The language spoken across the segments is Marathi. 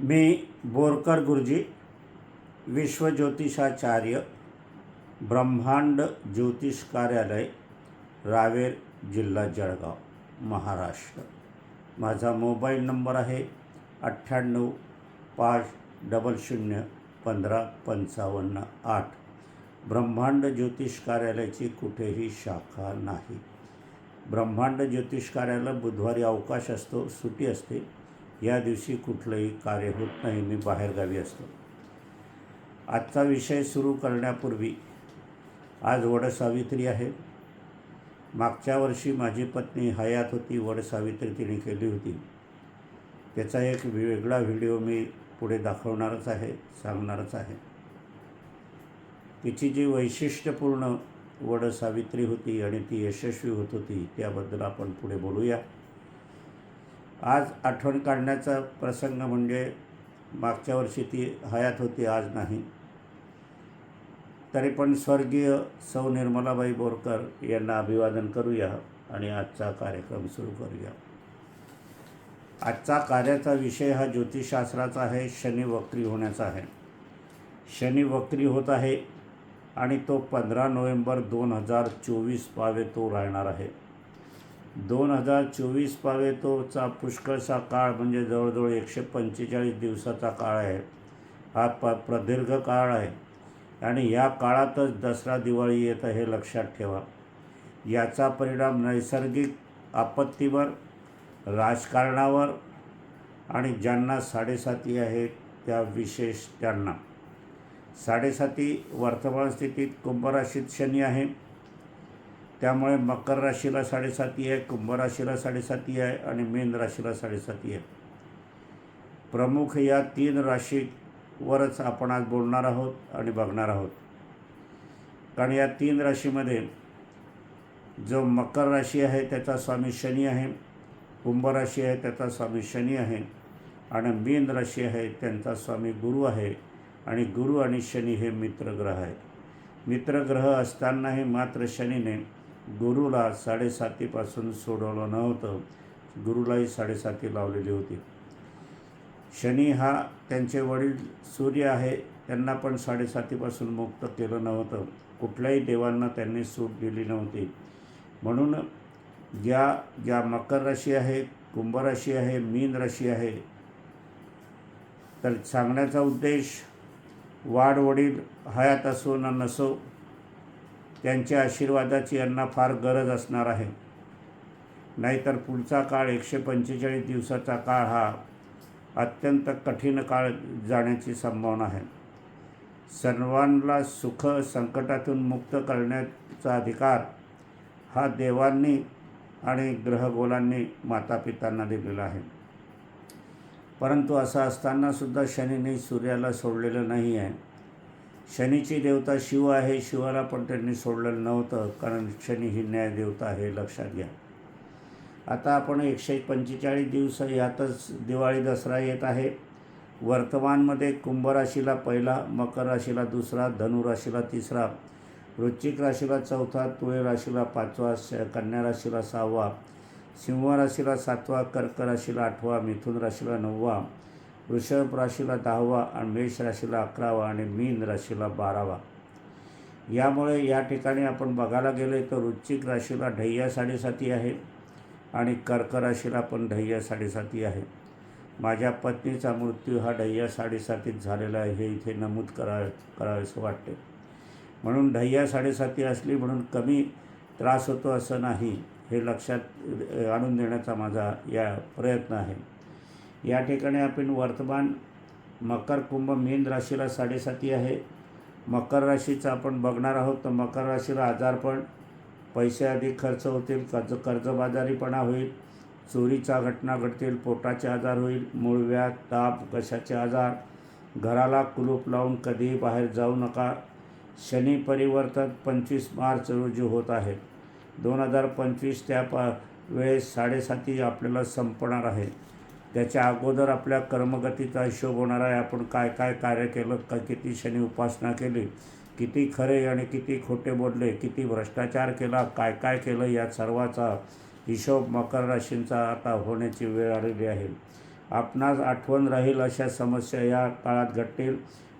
मी बोरकर गुरुजी विश्वज्योतिषाचार्य ब्रह्मांड ज्योतिष कार्यालय रावेर जिल्हा जळगाव महाराष्ट्र. माझा मोबाईल नंबर आहे अठ्ठ्याण्णव पाच डबल शून्य पंधरा पंचावन्न आठ. ब्रह्मांड ज्योतिष कार्यालयाची कुठेही शाखा नाही. ब्रह्मांड ज्योतिष कार्यालय बुधवारी अवकाश असतो सुटी असते. या दिवशी कुठलंही कार्य होत नाही मी बाहेरगावी असतो. आजचा विषय सुरू करण्यापूर्वी आज वडसावित्री आहे. मागच्या वर्षी माझी पत्नी हयात होती वडसावित्री तिने केली होती. त्याचा एक वेगळा व्हिडिओ मी पुढे दाखवणारच आहे सांगणारच आहे. तिची जी वैशिष्ट्यपूर्ण वडसावित्री होती आणि ती यशस्वी होत होती त्याबद्दल आपण पुढे बोलूया. आज आठवण काढण्याचा प्रसंग म्हणजे मागच्या वर्षी ती हयात होती आज नाही. तरी पण स्वर्गीय सौ निर्मलाबाई बोरकर यांना अभिवादन करूया आणि आजचा कार्यक्रम सुरू करूया. आजचा कार्याचा विषय हा ज्योतिषशास्त्राचा आहे शनी वक्री होण्याचा आहे. शनी वक्री होत आहे आणि तो पंधरा नोव्हेंबर दोन हजार चोवीस पावे तो राहणार आहे. दोन हजार चोवीस पावेतोचा पुष्कळसा काळ म्हणजे जवळजवळ एकशे पंचेचाळीस दिवसाचा काळ आहे. हा प प्रदीर्घ काळ आहे. आणि या काळातच दसरा दिवाळी येतं हे लक्षात ठेवा. याचा परिणाम नैसर्गिक आपत्तीवर राजकारणावर आणि ज्यांना साडेसाती आहे त्या विशेष त्यांना. साडेसाती वर्तमान स्थितीत कुंभराशीत शनी आहे. त्यामुळे मकर राशीला साडेसाती आहे कुंभ राशीला साडेसाती आहे आणि मीन राशीला साडेसाती आहे. प्रमुख या तीन राशीवरच आपण आज बोलणार आहोत आणि बघणार आहोत. कारण या तीन राशीमध्ये जो मकर राशी आहे त्याचा स्वामी शनी आहे कुंभ राशी आहे त्याचा स्वामी शनी आहे आणि मीन राशी आहे त्यांचा स्वामी गुरु आहे आणि गुरु आणि शनी हे मित्रग्रह आहेत. मित्रग्रह असतानाही मात्र शनीने गुरुला साडेसातीपासून सोडवलं नव्हतं. गुरुलाही साडेसाती लावलेली होती. शनी हा त्यांचे वडील सूर्य आहे त्यांना पण साडेसातीपासून मुक्त केलं नव्हतं. कुठल्याही देवांना त्यांनी सूट दिली नव्हती. म्हणून ज्या ज्या मकर राशी आहे कुंभ राशी आहे मीन राशी आहे तर सांगण्याचा उद्देश वाढ वडील हयात असो ना नसो त्यांच्या आशीर्वादाची यांना फार गरज असणार आहे. नाहीतर पुढचा काळ एकशे पंचेचाळीस दिवसाचा काळ हा अत्यंत कठीण काळ जाण्याची संभावना आहे. सर्वांना सुख संकटातून मुक्त करण्याचा अधिकार हा देवांनी आणि ग्रहगोलांनी मातापितांना दिलेला आहे. परंतु असं असतानासुद्धा शनीने सूर्याला सोडलेलं नाही आहे शनीची देवता शिव आहे. शिवाला पण त्यांनी सोडलेलं नव्हतं कारण शनी ही न्यायदेवता आहे लक्षात घ्या. आता आपण एकशे पंचेचाळीस दिवस यातच दिवाळी दसरा येत आहे. वर्तमानमध्ये कुंभ राशीला पहिला मकर राशीला दुसरा धनुराशीला तिसरा वृश्चिक राशीला चौथा तुळे राशीला पाचवा श कन्या राशीला सहावा सिंह राशीला सातवा कर्क राशीला आठवा मिथुन राशीला नववा वृषभ राशीला दहावा आणि मेष राशीला अकरावा आणि मीन राशीला बारावा. यामुळे या ठिकाणी आपण बघायला गेले तर वृश्चिक राशीला ढय्या साडेसाती आहे आणि कर्क राशीला पण ढय्या साडेसाती आहे. माझ्या पत्नीचा मृत्यू हा ढय्या साडेसातीत झालेला आहे हे इथे नमूद करा करावेसं वाटते. म्हणून ढय्या साडेसाती असली म्हणून कमी त्रास होतो असं नाही हे लक्षात आणून देण्याचा माझा या प्रयत्न आहे. या ठिकाणी आपण वर्तमान मकर कुंभ मीन राशीला साडेसाती आहे. मकर राशीचं आपण बघणार आहोत. तर मकर राशीला आजारपण पैसे अधिक खर्च होतील कर्ज कर्जबाजारीपणा होईल चोरीच्या घटना घडतील पोटाचे आजार होईल मूळव्याध ताप कशाचे आजार घराला कुलूप लावून कधीही बाहेर जाऊ नका. शनी परिवर्तन पंचवीस मार्च रोजी होत आहे. दोन हजार पंचवीस त्या प वेळेस साडेसाती आपल्याला संपणार आहे. त्याच्या अगोदर आपल्या कर्मगतीचा हिशोब होणार आहे. आपण काय काय कार्य केलं का किती शनी उपासना केली किती खरे आणि किती खोटे बोलले किती भ्रष्टाचार केला काय काय केलं या सर्वाचा हिशोब मकर राशींचा आता होण्याची वेळ आलेली आहे. आपणास आठवण राहील अशा समस्या या काळात घडतील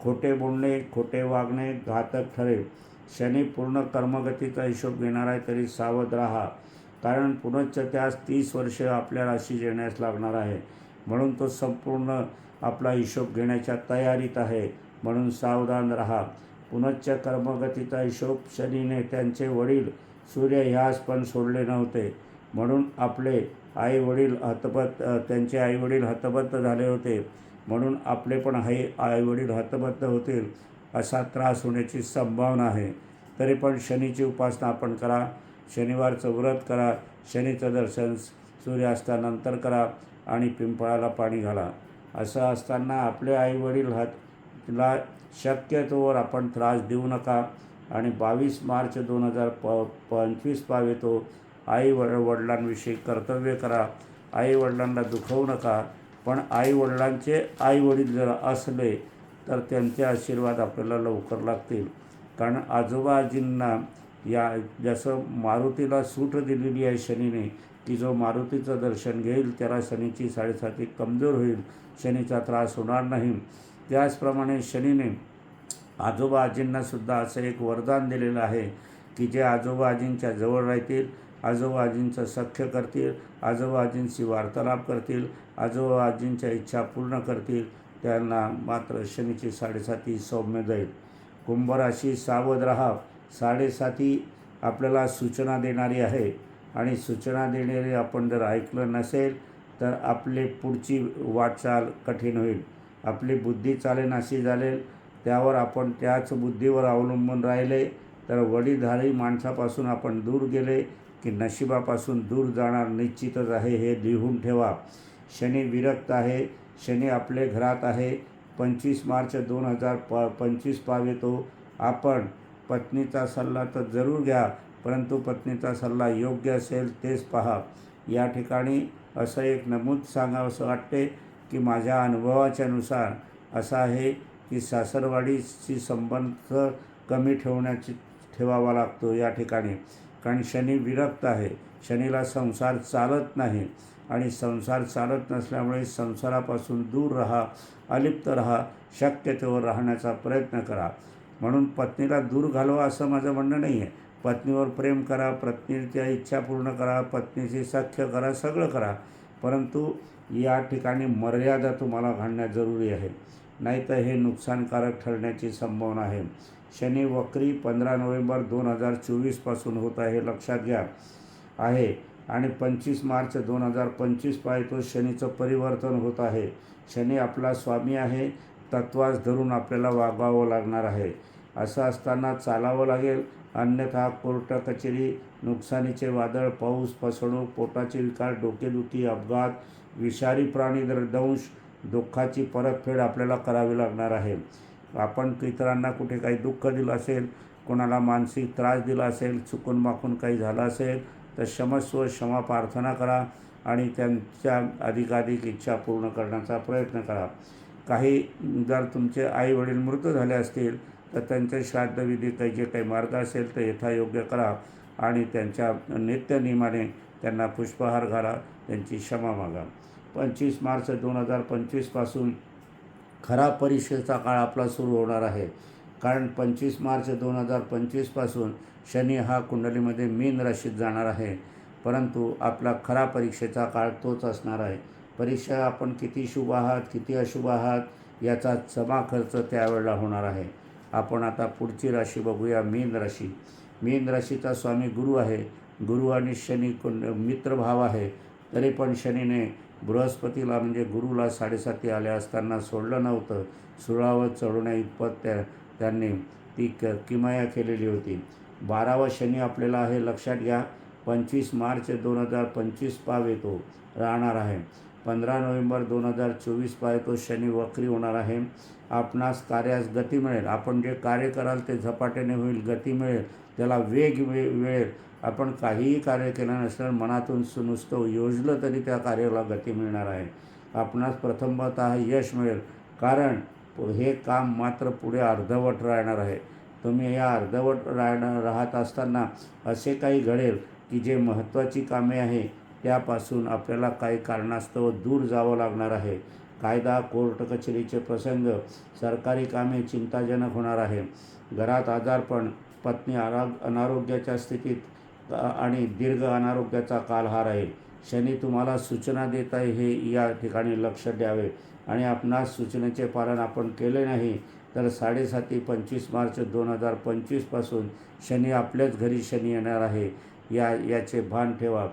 खोटे बोलणे खोटे वागणे घातक ठरेल. शनी पूर्ण कर्मगतीचा हिशोब घेणार आहे तरी सावध राहा. कारण पुनश्च त्यास तीस वर्ष आपल्या राशीत येण्यास लागणार आहे. म्हणून तो संपूर्ण आपला हिशोब घेण्याच्या तयारीत आहे. म्हणून सावधान राहा. पुनश्च कर्मगतीचा हिशोब शनीने त्यांचे वडील सूर्य ह्यास पण सोडले नव्हते. म्हणून आपले आई वडील हतबद्ध त्यांचे आई वडील हतबद्ध झाले होते. म्हणून आपले पण आई आई वडील हतबद्ध होतील असा त्रास होण्याची संभावना आहे. तरी पण शनीची उपासना आपण करा. शनिवारचं व्रत करा शनीचं दर्शन सूर्यास्तानंतर करा आणि पिंपळाला पाणी घाला. असं असताना आपले आईवडील हातला शक्यतोवर आपण त्रास देऊ नका. आणि बावीस मार्च दोन हजार प पंचवीस पाव येतो. आई वड वडिलांविषयी कर्तव्य करा. आई वडिलांना दुखवू नका. पण आई वडिलांचे आई वडील जर असले तर त्यांचे आशीर्वाद आपल्याला लवकर लागतील. कारण आजोबा आजींना या जसं मारुतीला सूट दिलेली आहे शनीने की जो मारुतीचं दर्शन घेईल त्याला शनीची साडेसाती कमजोर होईल शनीचा त्रास होणार नाही. त्याचप्रमाणे शनीने आजोबा आजींनासुद्धा असं एक वरदान दिलेलं आहे की जे आजोबा आजींच्या जवळ राहतील आजोबा आजींचं सख्य करतील आजोबा आजींशी वार्तालाप करतील आजोबा आजींच्या इच्छा पूर्ण करतील त्यांना मात्र शनीची साडेसाती सौम्य जाईल कुंभराशी सावध राहा. साडेसाती आपल्याला सूचना देणारी आहे. आणि सूचना देणारी आपण जर ऐकलं नसेल तर आपले पुढची वाटचाल कठीण होईल. आपली बुद्धी चालेनाशी झालेल त्यावर आपण त्याच बुद्धीवर अवलंबून राहिले तर वडीलधारी माणसापासून आपण दूर गेले की नशिबापासून दूर जाणार निश्चितच आहे हे लिहून ठेवा. शनी विरक्त आहे शनी आपले घरात आहे. पंचवीस मार्च दोन हजार प पंचवीस पाव येतो आपण पत्नीचा सल्ला तर जरूर घ्या परंतु पत्नीचा सल्ला योग्य असेल तेच पहा. या ठिकाणी असं एक नमूद सांगावं असं वाटते की माझ्या अनुभवाच्यानुसार असा आहे की सासरवाडीशी संबंध कमी ठेवण्याची ठेवावा लागतो या ठिकाणी. कारण शनी विरक्त आहे. शनीला संसार चालत नाही आणि संसार चालत नसल्यामुळे संसारापासून दूर राहा अलिप्त राहा शक्यतेवर राहण्याचा प्रयत्न करा. म्हणून पत्नीला दूर घालवा असं माझं म्हणणं नाही आहे. पत्नीवर प्रेम करा पत्नीच्या इच्छा पूर्ण करा पत्नीशी सख्य करा सगळं करा. परंतु या ठिकाणी मर्यादा तुम्हाला घालण्यात जरुरी आहे. नाहीतर हे नुकसानकारक ठरण्याची संभावना आहे. शनी वक्री पंधरा नोव्हेंबर दोन हजार चोवीसपासून होत आहे हे लक्षात घ्या. आहे. आणि पंचवीस मार्च दोन हजार पंचवीस पाहतो शनीचं परिवर्तन होत आहे. शनी आपला स्वामी आहे. तत्वास धरून आपल्याला वागावं लागणार आहे. असं असताना चालावं लागेल. अन्यथा कोर्ट कचेरी नुकसानीचे वादळ पाऊस फसवणूक पोटाचे विकार डोकेदुखी अपघात विषारी प्राणी दंश दुःखाची परतफेड आपल्याला करावी लागणार आहे. आपण इतरांना कुठे काही दुःख दिलं असेल कोणाला मानसिक त्रास दिला असेल चुकून माकून काही झालं असेल तर क्षमस्व क्षमा प्रार्थना करा आणि त्यांच्या अधिकाधिक इच्छा पूर्ण करण्याचा प्रयत्न करा. काही जर तुमचे आई वडील मृत झाले असतील तर त्यांचे श्राद्धविधी काही जे काही मार्ग असेल तर यथायोग्य करा आणि त्यांच्या नित्यनियमाने त्यांना पुष्पहार घाला त्यांची क्षमा मागा. पंचवीस मार्च दोन हजार पंचवीसपासून खरा परीक्षेचा काळ आपला सुरू होणार आहे. कारण पंचवीस मार्च दोन हजार पंचवीसपासून शनी हा कुंडलीमध्ये मीन राशीत जाणार आहे. परंतु आपला खरा परीक्षेचा काळ तोच असणार आहे. परीक्षा आपण किती शुभ आहात किती अशुभ आहात याचा जमा खर्च त्यावेळेला होणार आहे. आपण आता पुढची राशी बघूया मीन राशी. मीन राशीचा स्वामी गुरु आहे. गुरु आणि शनी कुंड मित्रभाव आहे. तरी पण शनीने बृहस्पतीला म्हणजे गुरुला साडेसाती आल्या असताना सोडलं नव्हतं. सुळावर चढवण्या इतपत त्या त्यांनी ती क किमाया केलेली होती. बारावा शनी आपल्याला आहे लक्षात घ्या. पंचवीस मार्च दोन हजार पंचवीस पाव येतो राहणार आहे. पंधरा नोव्हेंबर दोन हजार चोवीस पाय तो शनी वक्री होणार आहे. आपणास कार्यास गती मिळेल. आपण जे कार्य कराल ते झपाट्याने होईल गती मिळेल त्याला वेग वे मिळेल आपण काहीही कार्य केलं नसलं मनातून सु नुसतं योजलं तरी त्या कार्याला गती मिळणार आहे. आपणास प्रथमतः यश मिळेल. कारण हे काम मात्र पुढे अर्धवट राहणार आहे. तुम्ही या अर्धवट राहणार राहत असताना असे काही घडेल की जे महत्त्वाची कामे आहे त्यापासून आपल्याला काही कारणास्तव दूर जावं लागणार आहे. कायदा कोर्ट कचेरीचे प्रसंग सरकारी कामे चिंताजनक होणार आहे. घरात आजारपण पत्नी आराग अनारोग्याच्या स्थितीत आणि दीर्घ अनारोग्याचा काल हा राहील शनी तुम्हाला सूचना देत आहे हे या ठिकाणी लक्ष द्यावे. आणि आपणास सूचनेचे पालन आपण केले नाही तर साडेसाती पंचवीस मार्च दोन हजार पंचवीसपासून शनी आपल्याच घरी शनी येणार आहे. या याचे भान ठेवा.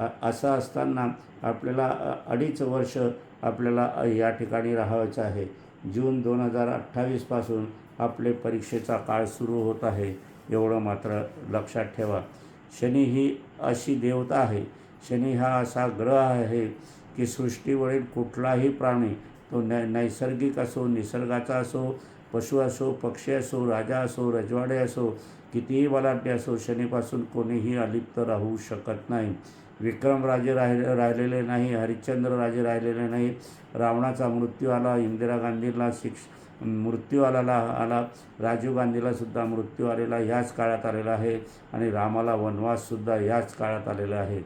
असं असताना आपल्याला अडीच वर्ष आपल्याला या ठिकाणी राहायचं आहे. जून दोन हजार अठ्ठावीसपासून आपले परीक्षेचा काळ सुरू होत आहे एवढं मात्र लक्षात ठेवा. शनी ही अशी देवता आहे. शनी हा असा ग्रह आहे की सृष्टीवरील कुठलाही प्राणी तो नै नैसर्गिक असो निसर्गाचा असो पशु असो पक्षी असो राजा असो रजवाडे असो कितीही बलाढ्य असो शनीपासून कोणीही अलिप्त राहू शकत नाही. विक्रम राजे राहिले राहिलेले नाही हरिश्चंद्र राजे राहिलेले नाही रावणाचा मृत्यू आला इंदिरा गांधीला शिक्ष मृत्यू आलेला आला राजीव गांधीला सुद्धा मृत्यू आलेला ह्याच काळात आलेला आहे आणि रामाला वनवाससुद्धा ह्याच काळात आलेला आहे.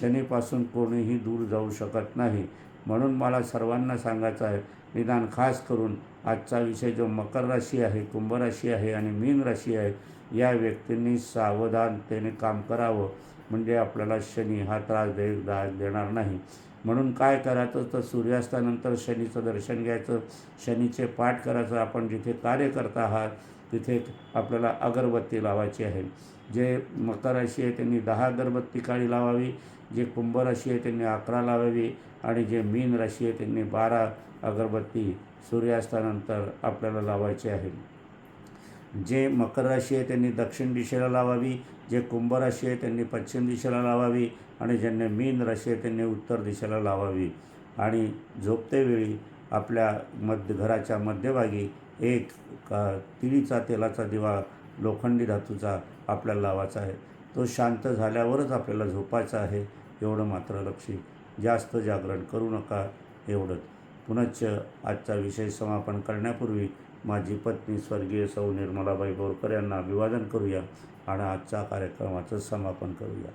शनीपासून कोणीही दूर जाऊ शकत नाही. म्हणून मला सर्वांना सांगायचं आहे निदान खास करून आजचा विषय जो मकर राशी आहे कुंभ राशी आहे आणि मीन राशी आहे या व्यक्तींनी सावधानतेने काम करावं. म्हणजे आपल्याला शनी हा त्रास दे देणार नाही. म्हणून काय करायचं तर सूर्यास्तानंतर शनीचं दर्शन घ्यायचं. शनीचे पाठ करायचं. आपण जिथे कार्य करता आहात तिथे आपल्याला अगरबत्ती लावायची आहे. जे मकर राशी आहे त्यांनी दहा अगरबत्ती काळी लावावी. जे कुंभ राशी आहे त्यांनी अकरा लावावी. आणि जे मीन राशी आहे त्यांनी बारा अगरबत्ती सूर्यास्तानंतर आपल्याला लावायची आहे. जे मकर राशी आहे त्यांनी दक्षिण दिशेला लावावी. जे कुंभ राशी आहे त्यांनी पश्चिम दिशेला लावावी. आणि ज्यांनी मीन राशी आहे त्यांनी उत्तर दिशेला लावावी. आणि झोपतेवेळी आपल्या मध्य घराच्या मध्यभागी एक का तिळीचा तेलाचा दिवा लोखंडी धातूचा आपल्याला लावायचा आहे. तो शांत झाल्यावरच आपल्याला झोपायचा आहे एवढं मात्र लक्षी जास्त जागरण करू नका एवढंच. पुनश्च आजचा विषय समापन करण्यापूर्वी माझी पत्नी स्वर्गीय सौ निर्मलाबाई बोरकर यांना अभिवादन करूया आणि आजच्या कार्यक्रमाचं समापन करूया.